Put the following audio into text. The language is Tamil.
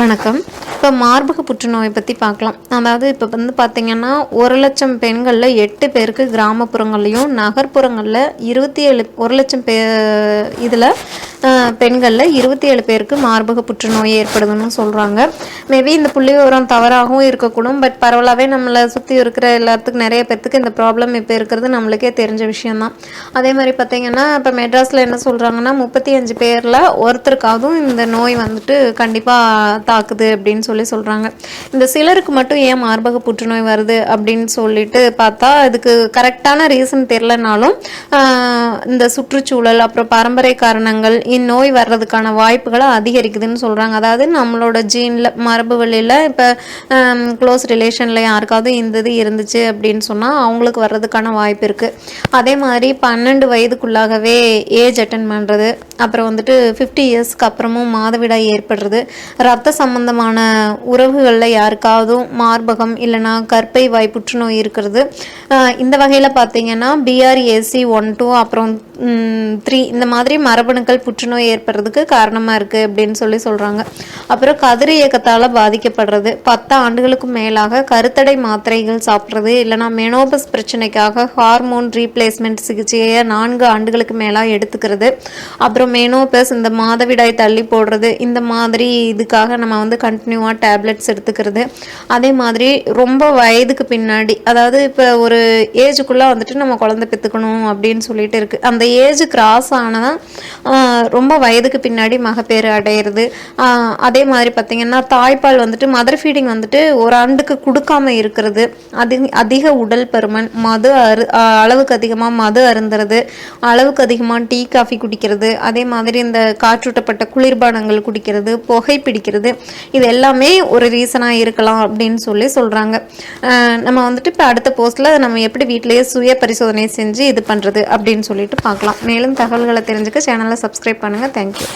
வணக்கம். இப்போ மார்பக புற்றுநோய் பற்றி பார்க்கலாம். அதாவது இப்போ வந்து பார்த்திங்கன்னா ஒரு லட்சம் பெண்களில் எட்டு பேருக்கு கிராமப்புறங்கள்லையும் நகர்ப்புறங்களில் இருபத்தி ஏழு ஒரு லட்சம் பே இதில் பெண்களில் இருபத்தி ஏழு பேருக்கு மார்பக புற்றுநோய் ஏற்படுதுன்னு சொல்கிறாங்க மேபி இந்த புள்ளி விவரம் தவறாகவும் இருக்கக்கூடும் பட் பரவலாகவே நம்மளை சுற்றி இருக்கிற எல்லாத்துக்கும் நிறைய பேர்த்துக்கு இந்த ப்ராப்ளம் இப்போ இருக்கிறது நம்மளுக்கே தெரிஞ்ச விஷயம்தான். அதே மாதிரி பார்த்திங்கன்னா இப்போ மெட்ராஸில் என்ன சொல்கிறாங்கன்னா முப்பத்தி அஞ்சு பேரில் ஒருத்தருக்காகவும் இந்த நோய் வந்துட்டு கண்டிப்பாக தாக்குது அப்படின்னு சொல்லி சொல்லி சொல்கிறாங்க இந்த சிலருக்கு மட்டும் ஏன் மார்பக புற்றுநோய் வருது அப்படின்னு சொல்லிட்டு பார்த்தா இதுக்கு கரெக்டான ரீசன் தெரிலனாலும் இந்த சுற்றுச்சூழல் அப்புறம் பரம்பரை காரணங்கள் இந்நோய் வர்றதுக்கான வாய்ப்புகளை அதிகரிக்குதுன்னு சொல்கிறாங்க அதாவது நம்மளோட ஜீனில் மரபு வழியில் இப்போ க்ளோஸ் ரிலேஷனில் யாருக்காவது இந்த இது இருந்துச்சு அப்படின்னு சொன்னால் அவங்களுக்கு வர்றதுக்கான வாய்ப்பு இருக்குது அதே மாதிரி பன்னெண்டு வயதுக்குள்ளாகவே ஏஜ் அட்டன் பண்ணுறது அப்புறம் வந்துட்டு ஃபிஃப்டி இயர்ஸ்க்கு அப்புறமும் மாதவிடாய் ஏற்படுறது ரத்த சம்பந்தமான உறவுகளில் யாருக்காவதும் மார்பகம் இல்லைன்னா கற்பை வாய் புற்றுநோய் இருக்கிறது. இந்த வகையில் பார்த்தீங்கன்னா பிஆர்ஏசி ஒன் டூ அப்புறம் த்ரீ இந்த மாதிரி மரபணுக்கள் புற்றுநோய் ஏற்படுறதுக்கு காரணமாக இருக்குது அப்படின்னு சொல்லி சொல்கிறாங்க அப்புறம் கதிர் இயக்கத்தால் பாதிக்கப்படுறது. பத்து ஆண்டுகளுக்கும் மேலாக கருத்தடை மாத்திரைகள் சாப்பிட்றது இல்லைன்னா மெனோபஸ் பிரச்சனைக்காக ஹார்மோன் ரீப்ளேஸ்மெண்ட் சிகிச்சையை நான்கு ஆண்டுகளுக்கு மேலாக எடுத்துக்கிறது. அப்புறம் மெனோபஸ் இந்த மாதவிடாய் தள்ளி போடுறது இந்த மாதிரி இதுக்காக நம்ம வந்து கண்டினியூவாக டேப்லெட்ஸ் எடுத்துக்கிறது. அதே மாதிரி ரொம்ப வயதுக்கு பின்னாடி அதாவது இப்போ ஒரு ஏஜுக்குள்ளே வந்துட்டு நம்ம குழந்தை பெற்றுக்கணும் அப்படின்னு சொல்லிட்டு இருக்குது அந்த ஏஜ் கிராஸ் ஆனால் ரொம்ப வயதுக்கு பின்னாடி மகப்பேறு அடையிறது. அதே மாதிரி பார்த்திங்கன்னா தாய்ப்பால் வந்துட்டு மதர் ஃபீடிங் வந்துட்டு ஒரு ஆண்டுக்கு கொடுக்காம இருக்கிறது. அதி அதிக உடல் பருமன் மது அரு அளவுக்கு அதிகமாக மது அருந்துறது அளவுக்கு அதிகமாக டீ காஃபி குடிக்கிறது அதே மாதிரி இந்த காற்றூட்டப்பட்ட குளிர்பானங்கள் குடிக்கிறது புகை பிடிக்கிறது இது எல்லாமே எல்லாமே ஒரு ரீசனாக இருக்கலாம் அப்படின்னு சொல்லி சொல்கிறாங்க நம்ம வந்துட்டு இப்போ அடுத்த போஸ்ட்டில் நம்ம எப்படி வீட்டிலேயே சுய பரிசோதனை செஞ்சு இது பண்ணுறது அப்படின்னு சொல்லிட்டு பார்க்கலாம். மேலும் தகவல்களை தெரிஞ்சுக்க சேனலை சப்ஸ்கிரைப் பண்ணுங்கள் தேங்க்யூ